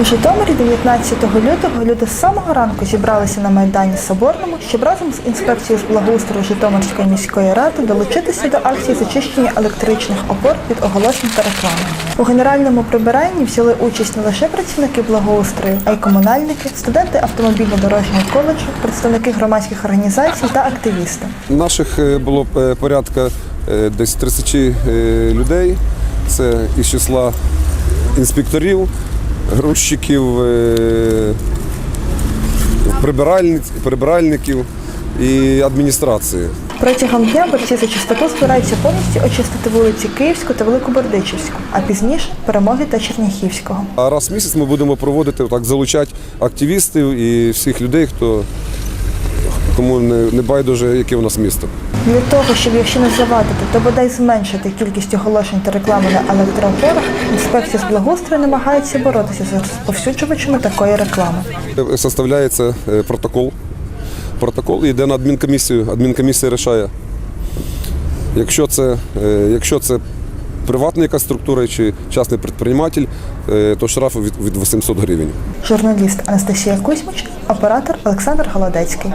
У Житомирі 19 лютого люди з самого ранку зібралися на Майдані Соборному, щоб разом з інспекцією з благоустрою Житомирської міської ради долучитися до акції зачищення електричних опор від оголошень та реклами. У генеральному прибиранні взяли участь не лише працівники благоустрою, а й комунальники, студенти автомобільно-дорожнього коледжу, представники громадських організацій та активісти. Наших е, було е, порядка е, десь 30 е, людей. Це із числа інспекторів, грузчиків, е, прибиральників і адміністрації. Протягом дня борці за чистоту збираються повністю очистити вулиці Київську та Великобердичівську, а пізніше перемоги та Черняхівського. А раз в місяць ми будемо проводити так, залучати активістів і всіх людей, хто кому не, не байдуже, яке у нас місто. Для того, щоб якщо не завадити, то бодай зменшити кількість оголошень та реклами на електроопорах, інспекція з благоустрою намагається боротися з розповсюджувачами такої реклами. Е, Составляється е, протокол. Протокол йде на адмінкомісію. Адмінкомісія рішає. Якщо це, е, якщо це приватна якась структура чи частний підприєматель, то штраф від, від 800 гривень. Журналіст Анастасія Кузьмич, оператор Олександр Голодецький.